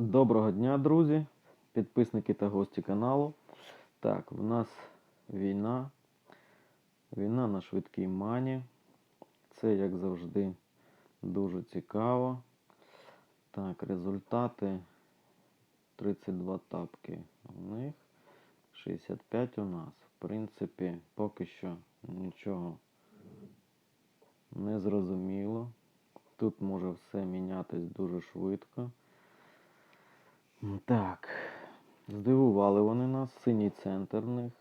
Доброго дня, друзі, підписники та гості каналу. Так, в нас війна. Війна на швидкій мані. Це, як завжди, дуже цікаво. Так, результати 32 тапки у них, 65 у нас. В принципі, поки що нічого не зрозуміло. Тут може все мінятись дуже швидко. Так, здивували вони нас, синій центр в них.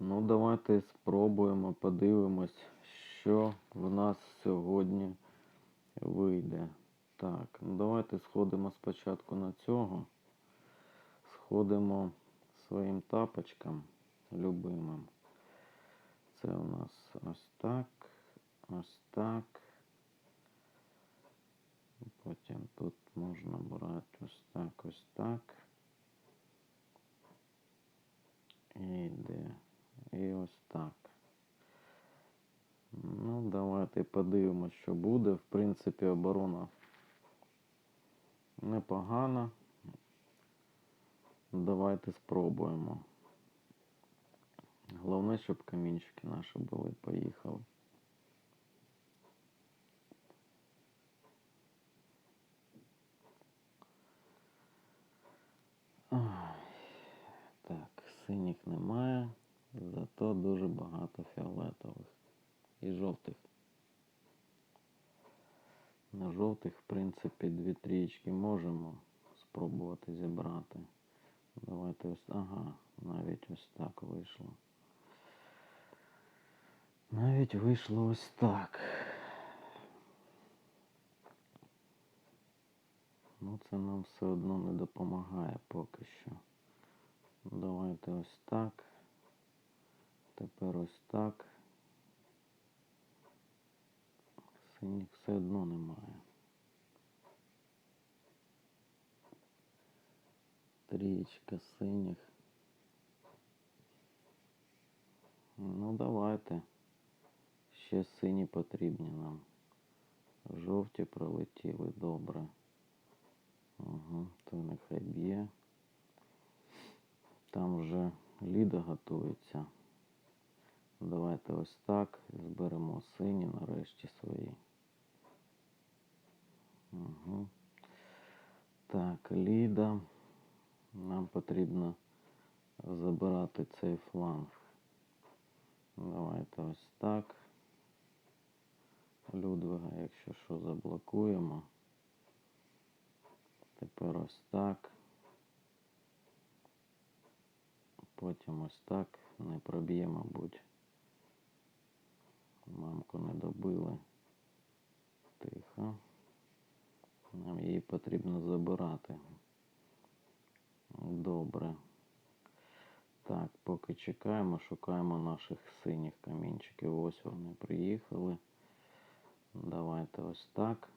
Ну, давайте спробуємо, подивимось, що в нас сьогодні вийде. Так, ну давайте сходимо спочатку на цього. Сходимо своїм тапочкам любимим. Це у нас ось так, ось так. Потім тут можна брати ось так, ось так. І йде. І ось так. Ну, давайте подивимось, що буде. В принципі, оборона непогана. Давайте спробуємо. Головне, щоб камінчики наші були. Поїхали. Ой, Так, синіх немає, зато дуже багато фіолетових і жовтих. На жовтих, в принципі, дві трієчки можемо спробувати зібрати. Давайте ось. Ага, навіть ось так вийшло. Навіть вийшло ось так. Ну, це нам все одно не допомагає поки що. Давайте ось так. Тепер ось так. Синіх все одно немає. Трієчка синіх. Ну, давайте. Ще сині потрібні нам. Жовті пролетіли добре. Угу, то нехай б'є. Там вже ліда готується. Давайте ось так. Зберемо сині нарешті свої. Угу. Так, ліда. Нам потрібно забирати цей фланг. Давайте ось так. Людвига, якщо що, заблокуємо. Тепер ось так. Потім ось так. Не проб'є, мабуть. Мамку не добили. Тихо. Нам її потрібно забирати. Добре. Так, поки чекаємо, шукаємо наших синіх камінчиків. Ось вони приїхали. Давайте ось так.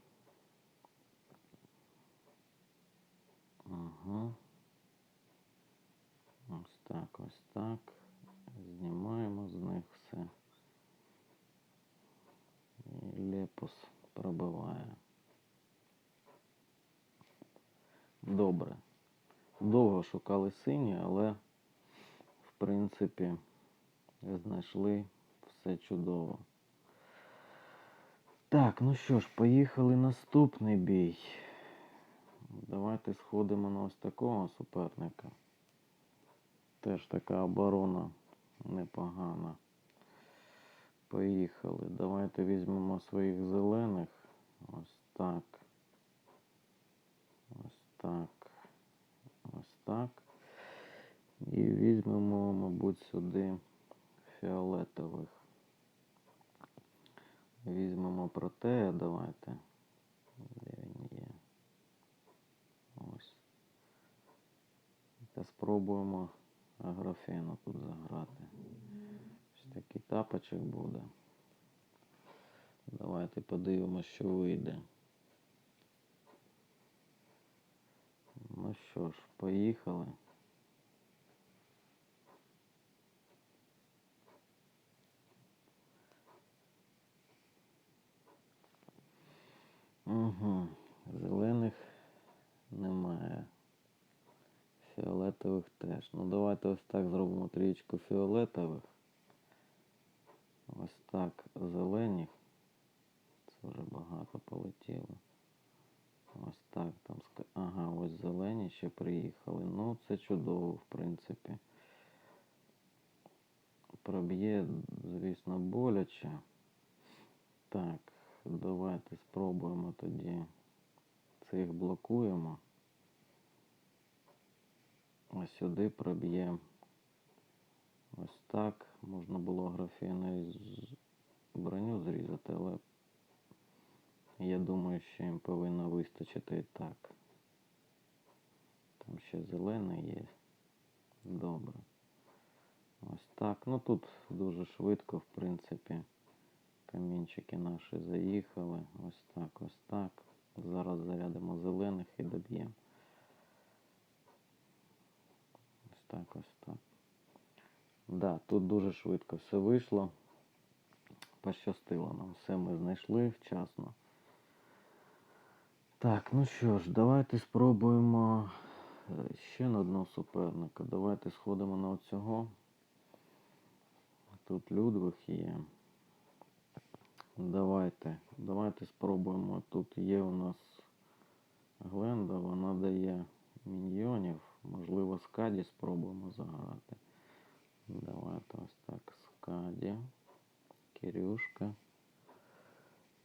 Ага. Так, ось так. Знімаємо з них все. І лепус пробиває. Добре. Довго шукали сині, але в принципі знайшли все чудово. Так, ну що ж, поїхали наступний бій. Давайте сходимо на ось такого суперника. Теж така оборона непогана. Поїхали. Давайте візьмемо своїх зелених. Ось так. Ось так. Ось так. І візьмемо, мабуть, сюди фіолетових. Візьмемо протея, давайте. Де він є? Ось. Та спробуємо агрофену тут заграти. Ось такий тапочок буде. Давайте подивимося, що вийде. Ну що ж, поїхали. Угу. Зелених знаєш. Ну давайте ось так зробимо трієчку фіолетових. Ось так зелені. Це вже багато полетіло. Ось так там. Ага, ось зелені ще приїхали. Ну, це чудово, в принципі. Проб'є, звісно, боляче. Так, давайте спробуємо тоді. Цих блокуємо. А сюди проб'є. Ось так. Можна було графіною броню зрізати, але я думаю, що їм повинно вистачити і так. Там ще зелений є. Добре. Ось так. Ну тут дуже швидко, в принципі. Камінчики наші заїхали. Ось так, ось так. Зараз зарядимо зелених і доб'ємо. Ось так, ось так. Да, тут дуже швидко все вийшло. Пощастило нам. Все ми знайшли вчасно. Так, ну що ж, давайте спробуємо е, ще на одного суперника. Давайте сходимо на оцього. Тут Людвиг є. Давайте, давайте спробуємо. Тут є у нас Гленда, вона дає міньйонів. Можливо, Скаді спробуємо заграти. Давайте ось так. Скаді. Кирюшка.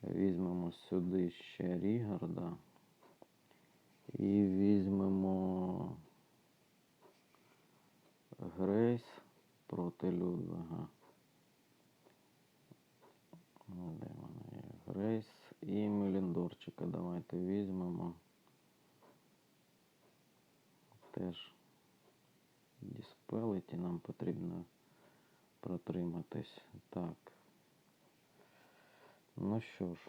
Візьмемо сюди ще Рігарда. І візьмемо Грейс проти Людвига. Де вона є? Грейс і Меліндорчика. Давайте візьмемо. Теж Діспелиті нам потрібно протриматись. Так. Ну що ж,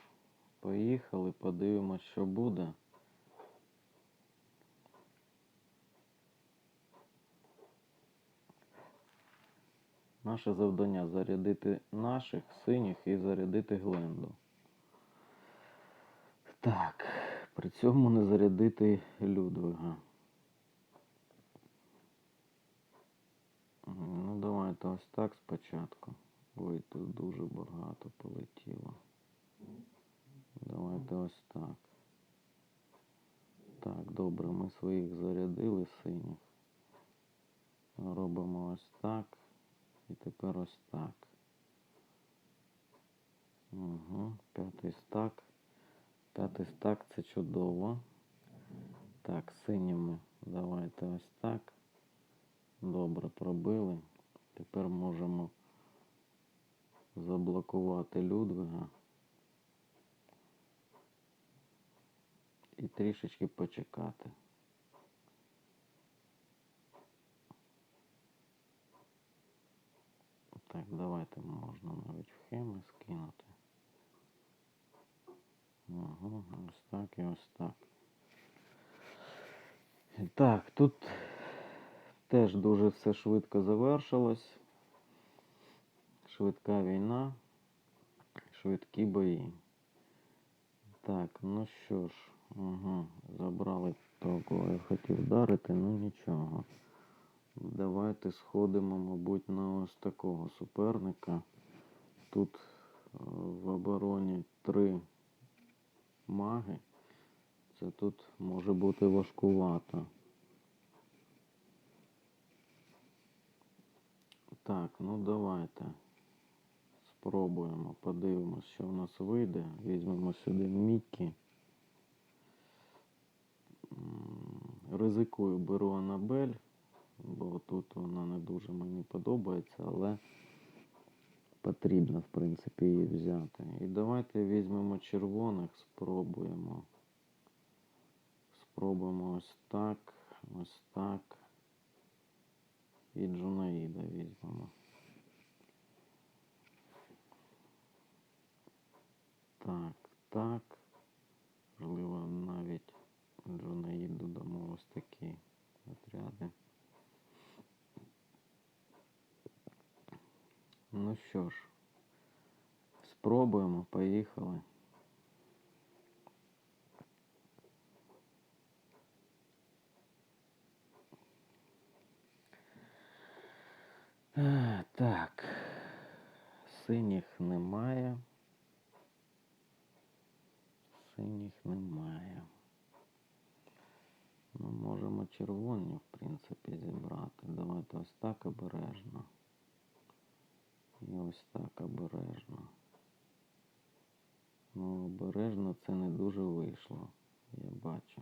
поїхали, подивимось, що буде. Наше завдання зарядити наших синіх і зарядити Гленду. Так, при цьому не зарядити Людвига. Ну, давайте ось так спочатку. Ой, тут дуже багато полетіло. Давайте ось так. Так, добре, ми своїх зарядили синіх. Робимо ось так. І тепер ось так. Угу, п'ятий стак. П'ятий стак це чудово. Так, синіми давайте ось так. Добре, пробили. Тепер можемо заблокувати Людвига. І трішечки почекати. Так, давайте можна навіть в хеми скинути. Ага, ось так і ось так. Так, тут теж дуже все швидко завершилось. Швидка війна, швидкі бої. Так, ну що ж, угу, забрали того, кого я хотів вдарити, ну нічого. Давайте сходимо, мабуть, на ось такого суперника. Тут е, в обороні три маги. Це тут може бути важкувато. Так, ну давайте. Спробуємо, подивимось, що в нас вийде. Візьмемо сюди Міккі. Ризикую, беру Анабель, бо тут вона не дуже мені подобається, але потрібно, в принципі, її взяти. І давайте візьмемо червоних, спробуємо. Спробуємо ось так, ось так. І Джунаїда візьмемо. Так, так. Можливо, навіть Джунаїду дамо ось такі отряди. Ну що ж, спробуємо, поїхали. Так. Синіх немає. Синіх немає. Ну, можемо червоні, в принципі, зібрати. Давайте ось так обережно. І ось так обережно. Ну, обережно це не дуже вийшло, я бачу.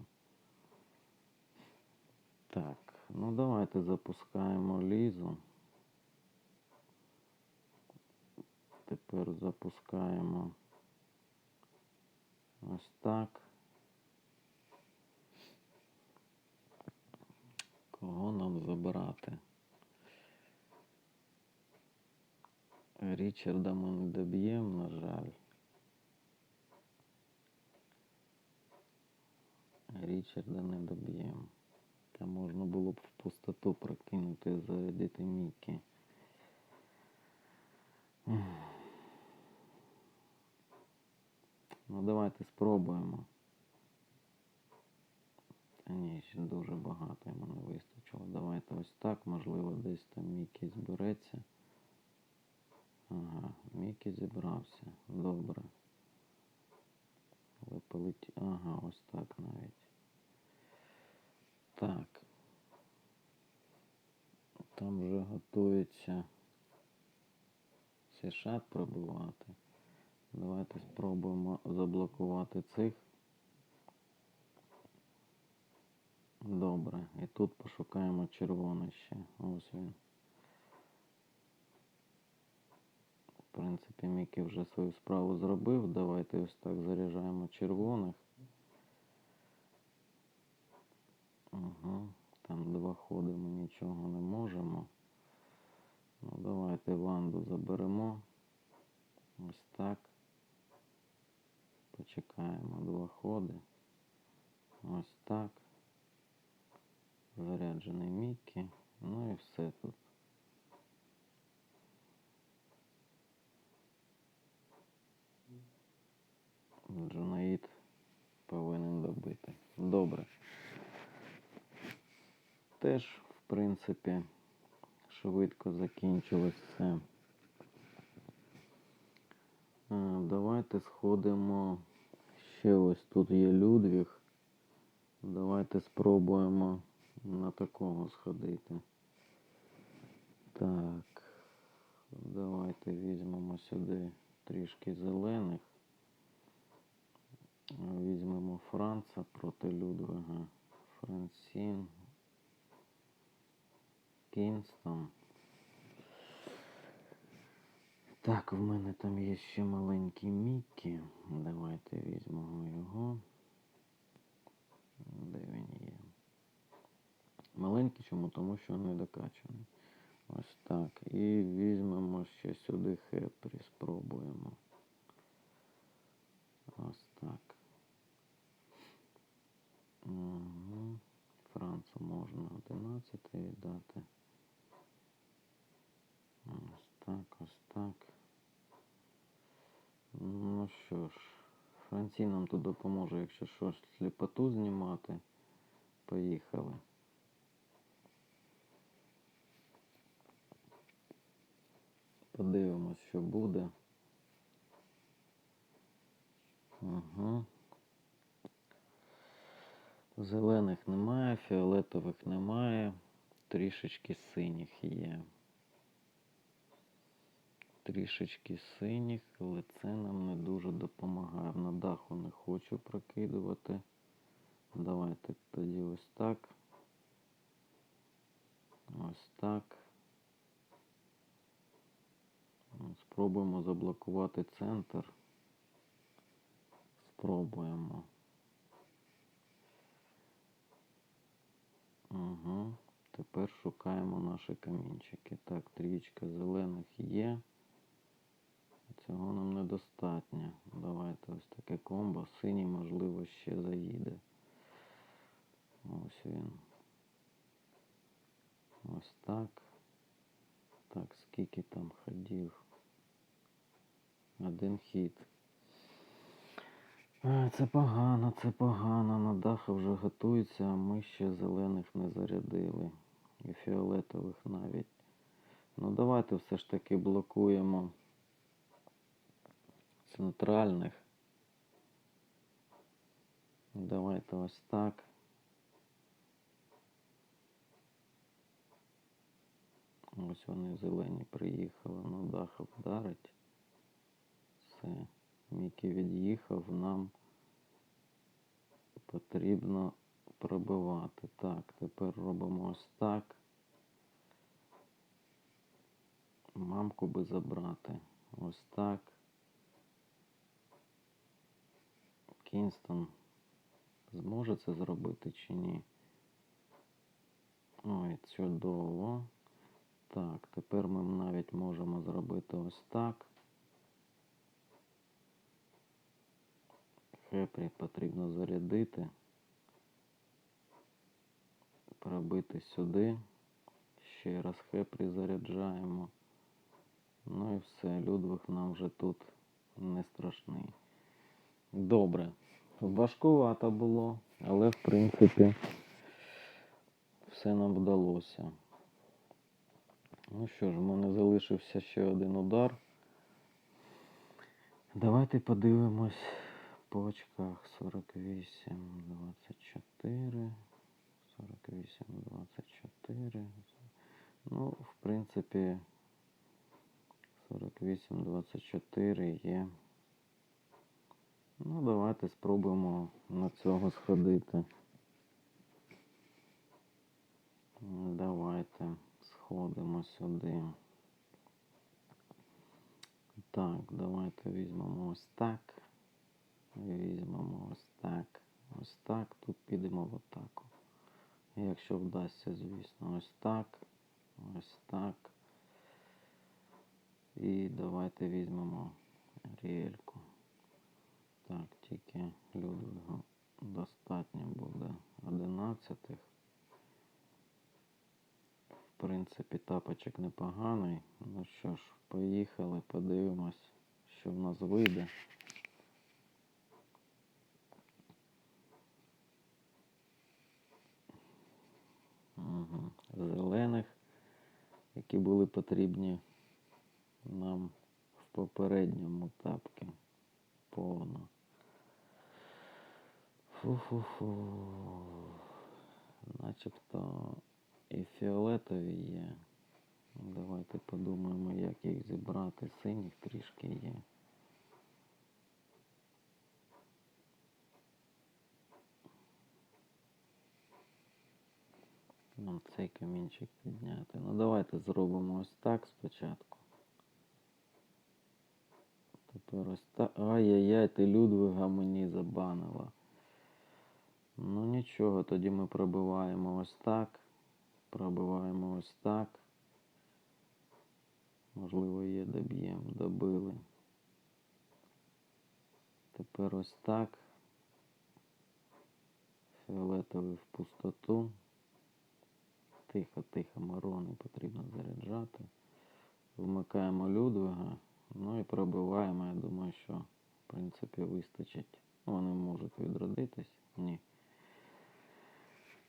Так, ну давайте запускаємо лізу. Тепер запускаємо ось так. Кого нам забирати? Річарда ми не доб'ємо, на жаль. Річарда не доб'ємо. Та можна було б в пустоту прокинути за діти Мікі. Ну давайте спробуємо. Та ні, ще дуже багато йому не вистачило. Давайте ось так, можливо, десь там Мікі збереться. Ага, Мікі зібрався. Добре. Але. Ага, ось так навіть. Так. Там вже готується сішат пробивати. Давайте спробуємо заблокувати цих. Добре. І тут пошукаємо червоний ще. Ось він. В принципі, Мікі вже свою справу зробив. Давайте ось так заряджаємо червоних. Угу. Там два ходи ми нічого не можемо. Ну, давайте ванду заберемо. Ось так. Почекаємо два ходи. Ось так. Заряджений Міккі. Ну і все тут. Джунаїд повинен добити. Добре. Теж, в принципі, швидко закінчилось все. Давайте сходимо. Ще ось тут є Людвіг. Давайте спробуємо на такого сходити. Так. Давайте візьмемо сюди трішки зелених. Візьмемо Франца проти Людвига. Франсін. Кінстон. Так, в мене там є ще маленький Міккі. Давайте візьмемо його. Де він є? Маленький чому? Тому що не докачаний. Ось так. І візьмемо ще сюди Хепрі, спробуємо. Ось так. Угу. Францу можна 11 віддати. Ось так, ось так. Ну що ж, Францій нам тут допоможе, якщо щось сліпоту знімати. Поїхали. Подивимось, що буде. Угу. Зелених немає, фіолетових немає, трішечки синіх є. Трішечки синіх, але це нам не дуже допомагає. На даху не хочу прокидувати. Давайте тоді ось так. Ось так. Спробуємо заблокувати центр. Спробуємо. Угу. Тепер шукаємо наші камінчики. Так, трічка зелених є. Цього нам недостатньо. Давайте ось таке комбо. Синій, можливо, ще заїде. Ось він. Ось так. Так, скільки там ходів? Один хід. Це погано, це погано. На даху вже готується, а ми ще зелених не зарядили. І фіолетових навіть. Ну давайте все ж таки блокуємо центральних. Давайте ось так. Ось вони зелені приїхали, ну дах вдарить. Все. Мікі від'їхав, нам потрібно пробивати. Так, тепер робимо ось так. Мамку би забрати. Ось так. Кінстон зможе це зробити чи ні? Ой, чудово. Так, тепер ми навіть можемо зробити ось так. Хепрі потрібно зарядити. Пробити сюди. Ще раз хепрі заряджаємо. Ну і все, Людвиг нам вже тут не страшний. Добре. Важкувато було, але в принципі все нам вдалося. Ну що ж, в мене залишився ще один удар. Давайте подивимось по очках 48, 24, 48, 24. Ну, в принципі, 48, 24 є. Ну, давайте спробуємо на цього сходити. Давайте сходимо сюди. Так, давайте візьмемо ось так. Візьмемо ось так. Ось так. Тут підемо в атаку. Якщо вдасться, звісно, ось так. Ось так. І давайте візьмемо рельку. Так, тільки Людвигу достатньо буде 11. В принципі, тапочок непоганий. Ну що ж, поїхали, подивимось, що в нас вийде. Угу. Зелених, які були потрібні нам в попередньому тапці. Повно. Фу-фу-фу. Начебто і фіолетові є. Давайте подумаємо, як їх зібрати. Синіх трішки є. Нам цей камінчик підняти. Ну давайте зробимо ось так спочатку. Тепер ось так. Ай-яй-яй, ти Людвига мені забанила. Ну нічого, тоді ми пробиваємо ось так. Пробиваємо ось так. Можливо, є доб'ємо. Добили. Тепер ось так. Фіолетовий в пустоту. Тихо, тихо, морони потрібно заряджати. Вмикаємо Людвига. Ну і пробиваємо. Я думаю, що в принципі вистачить. Вони можуть відродитись. Ні.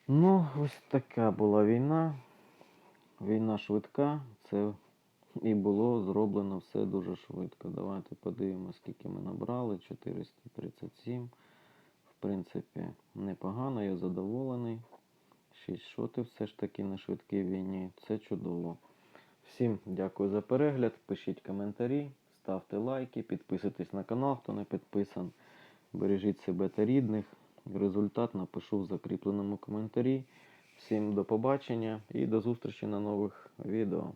Ну, ось така була війна. Війна швидка. Це і було зроблено все дуже швидко. Давайте подивимося, скільки ми набрали. 437. В принципі, непогано, я задоволений. 6 шотів все ж таки на швидкій війні. Це чудово. Всім дякую за перегляд. Пишіть коментарі, ставте лайки, підписуйтесь на канал, хто не підписан. Бережіть себе та рідних. Результат напишу в закріпленому коментарі. Всім до побачення і до зустрічі на нових відео.